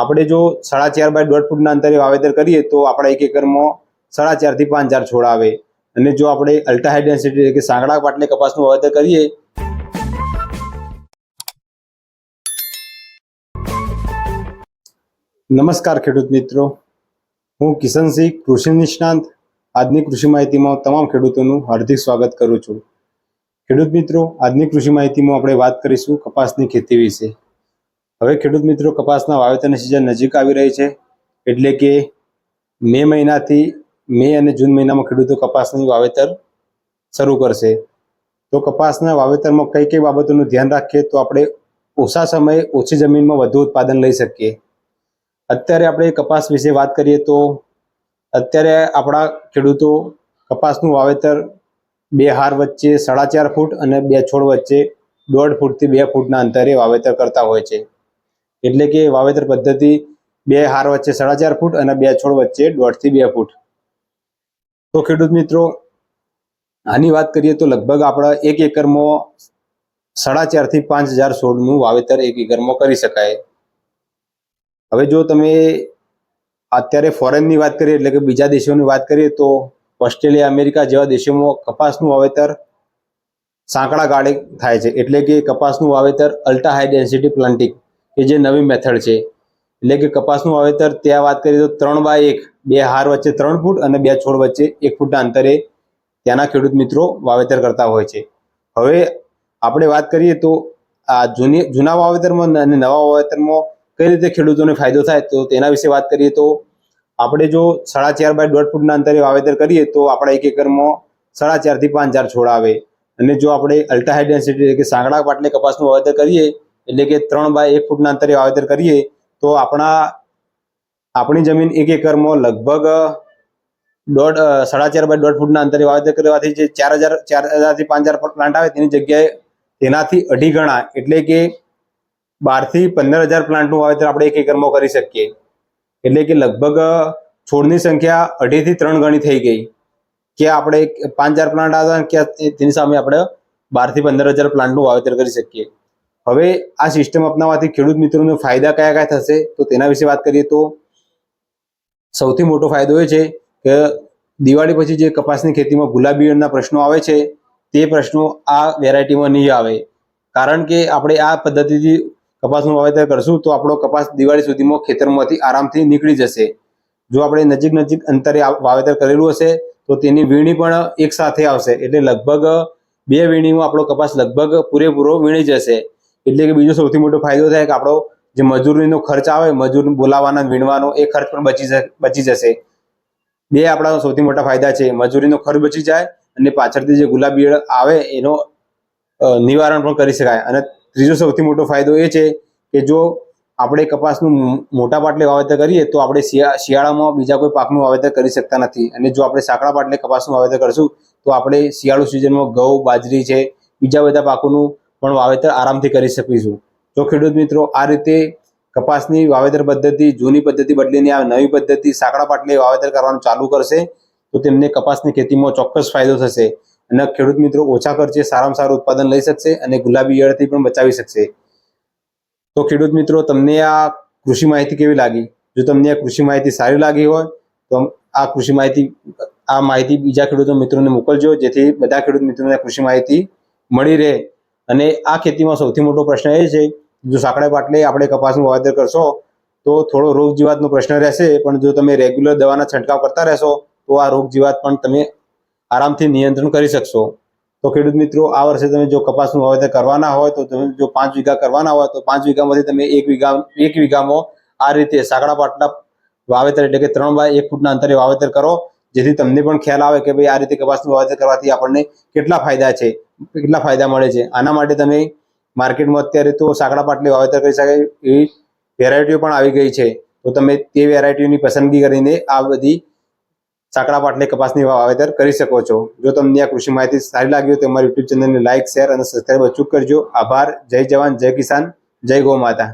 આપણે જો સાડા ચાર બાય દોઢ ફૂટના અંતરે વાવેતર કરીએ તો આપણા એક એકરમાં સાડા ચારથી પાંચ હજાર છોડ આવે. અને જો આપણે અલ્ટ્રા હાઈ કે સાંકડા પાટલે કપાસનું વાવેતર કરીએ. નમસ્કાર ખેડૂત મિત્રો. હું કિશનસિંહ કૃષિ નિષ્ણાંત. આજની કૃષિ માહિતીમાં તમામ ખેડૂતોનું હાર્દિક સ્વાગત કરું છું. ખેડૂત મિત્રો, આજની કૃષિ માહિતીમાં આપણે વાત કરીશું કપાસની ખેતી વિશે. હવે ખેડૂત મિત્રો, કપાસના વાવેતરની સિઝન નજીક આવી રહી છે. એટલે કે મે મહિનાથી મે અને જૂન મહિનામાં ખેડૂતો કપાસની વાવેતર શરૂ કરશે. તો કપાસના વાવેતરમાં કઈ કઈ બાબતોનું ધ્યાન રાખીએ તો આપણે ઓછા સમયે ઓછી જમીનમાં વધુ ઉત્પાદન લઈ શકીએ. અત્યારે આપણે કપાસ વિશે વાત કરીએ તો અત્યારે આપણા ખેડૂતો કપાસનું વાવેતર બે હાર વચ્ચે સાડા ચાર ફૂટ અને બે છોડ વચ્ચે દોઢ ફૂટથી બે ફૂટના અંતરે વાવેતર કરતા હોય છે. એટલે કે વાવેતર પદ્ધતિ બે હાર વચ્ચે સાડા ચાર ફૂટ અને બે છોડ વચ્ચે દોઢથી બે ફૂટ. તો ખેડૂત મિત્રો, આની વાત કરીએ તો લગભગ આપણા એક એકરમાં સાડા ચારથી પાંચ હજાર છોડનું વાવેતર એક એકરમાં કરી શકાય. હવે જો તમે અત્યારે ફોરેનની વાત કરીએ એટલે કે બીજા દેશોની વાત કરીએ તો ઓસ્ટ્રેલિયા, અમેરિકા જેવા દેશોમાં કપાસનું વાવેતર સાંકડા ગાળે થાય છે. એટલે કે કપાસનું વાવેતર અલ્ટ્રા હાઈ ડેન્સિટી પ્લાન્ટિંગ કે જે નવી મેથડ છે. એટલે કે કપાસનું વાવેતર ત્યાં વાત કરીએ તો ત્રણ બાય એક, બે હાર વચ્ચે ત્રણ ફૂટ અને બે છોડ વચ્ચે એક ફૂટના અંતરે ત્યાંના ખેડૂત મિત્રો વાવેતર કરતા હોય છે. હવે આપણે વાત કરીએ તો આ જૂની, જૂના વાવેતરમાં અને નવા વાવેતરમાં કઈ રીતે ખેડૂતોને ફાયદો થાય તો તેના વિશે વાત કરીએ તો આપણે જો સાડા ચાર બાય દોઢ ફૂટના અંતરે વાવેતર કરીએ તો આપણા એક એકરમાં સાડા ચારથી પાંચ હજાર છોડ આવે. અને જો આપણે અલ્ટ્રા હાઈ ડેન્સિટી એટલે કે સાંકડા પાટલે કપાસનું વાવેતર કરીએ એટલે કે ત્રણ બાય એક ફૂટના અંતરે વાવેતર કરીએ, તો આપણા, આપણી જમીન એક એકરમાં લગભગ દોઢ સાડા ચાર બાય દોઢ ફૂટના અંતરે વાવેતર કરવાથી જે ચાર હજાર, ચાર હજારથી પાંચ હજાર પ્લાન્ટ આવે તેની જગ્યાએ તેનાથી અઢી ગણા, એટલે કે બારથી પંદર હજાર પ્લાન્ટનું વાવેતર આપણે એક એકરમાં કરી શકીએ. એટલે કે લગભગ છોડની સંખ્યા અઢીથી ત્રણ ગણી થઈ ગઈ. કે આપણે પાંચ હજાર પ્લાન્ટ આવતા કે તેની સામે આપણે બારથી પંદર હજાર પ્લાન્ટનું વાવેતર કરી શકીએ. હવે આ સિસ્ટમ અપનાવવાથી ખેડૂત મિત્રોને ફાયદા કયા કયા થશે, તો તેના વિશે વાત કરીએ તો સૌથી મોટો ફાયદો એ છે કે દિવાળી પછી જે કપાસની ખેતીમાં ગુલાબીયળના પ્રશ્નો આવે છે, તે પ્રશ્નો આ વેરાયટીમાં નહીં આવે. કારણ કે આપણે આ પદ્ધતિથી કપાસનું વાવેતર કરશું, તો આપણો કપાસ દિવાળી સુધીમાં ખેતરમાંથી આરામથી નીકળી જશે. જો આપણે નજીક નજીક અંતરે વાવેતર કરેલું હશે, તો તેની વીણી પણ એક સાથે આવશે. એટલે લગભગ બે વીણીમાં આપણો કપાસ લગભગ પૂરેપૂરો વીણી જશે. એટલે કે બીજો સૌથી મોટો ફાયદો થાય કે આપણો જે મજૂરીનો ખર્ચ આવે, મજૂર બોલાવવાના વીણવાનો, એ ખર્ચ પણ બચી બચી જશે. બે આપણા સૌથી મોટા ફાયદા છે, મજૂરીનો ખર્ચ બચી જાય અને પાછળથી જે ગુલાબી આવે એનો નિવારણ પણ કરી શકાય. અને ત્રીજો સૌથી મોટો ફાયદો એ છે કે જો આપણે કપાસનું મોટા પાટલે વાવેતર કરીએ તો આપણે શિયા- શિયાળામાં બીજા કોઈ પાકનું વાવેતર કરી શકતા નથી. અને જો આપણે સાંકડા પાટલે કપાસનું વાવેતર કરશું તો આપણે શિયાળુ સિઝનમાં ઘઉં, બાજરી છે, બીજા બધા પાકોનું પણ વાવેતર આરામથી કરી શકીશું. જો ખેડૂત મિત્રો, આ રીતે કપાસની વાવેતર પદ્ધતિ, જૂની પદ્ધતિ બદલીને આ નવી પદ્ધતિ સાંકડા પાટલે વાવેતર કરવાનું ચાલુ કરશે, તો તેમને કપાસની ખેતીમાં ચોક્કસ ફાયદો થશે અને ખેડૂત મિત્રો ઓછા ખર્ચે સારામાં સારું ઉત્પાદન લઈ શકશે અને ગુલાબી ઈયળથી પણ બચાવી શકશે. તો ખેડૂત મિત્રો, તમને આ કૃષિ માહિતી કેવી લાગી? જો તમને આ કૃષિ માહિતી સારી લાગી હોય, તો આ કૃષિ માહિતી, આ માહિતી બીજા ખેડૂતો મિત્રોને મોકલજો, જેથી બધા ખેડૂત મિત્રોને કૃષિ માહિતી મળી રહે. અને આ ખેતીમાં સૌથી મોટો પ્રશ્ન એ છે, જો સાંકડા પાટલે આપણે કપાસનું વાવેતર કરશો, તો થોડો રોગ જીવાતનો પ્રશ્ન રહેશે, પણ જો તમે રેગ્યુલર દવાના છંટકાવ કરતા રહેશો, તો આ રોગ જીવાત પણ તમે આરામથી નિયંત્રણ કરી શકશો. તો ખેડૂત મિત્રો, આ વર્ષે તમે જો કપાસનું વાવેતર કરવાના હોય, તો તમે જો પાંચ વીઘા કરવાના હોય, તો પાંચ વીઘામાંથી તમે એક વીઘા, એક વીઘામાં આ રીતે સાંકડા પાટલા વાવેતર એટલે કે ત્રણ બાય એક ફૂટના અંતરે વાવેતર કરો, જેથી તમને પણ ખ્યાલ આવે કે ભાઈ આ રીતે કપાસનું વાવેતર કરવાથી આપણને કેટલા ફાયદા છે. કેટલા ફાયદા મળે છે? આના માટે તમે માર્કેટમાં અત્યારે તો સાંકડા પાટલી વાવેતર કરી શકાય એવી વેરાયટીઓ પણ આવી ગઈ છે. તો તમે તે વેરાયટીઓની પસંદગી કરીને આ બધી સાંકડા પાટલી કપાસની વાવેતર કરી શકો છો. જો તમને આ કૃષિ માહિતી સારી લાગી હોય તો અમારી યુટ્યુબ ચેનલને લાઇક શેર અને સબસ્ક્રાઈબ અચૂક કરજો. આભાર. જય જવાન, જય કિસાન, જય ગૌ માતા.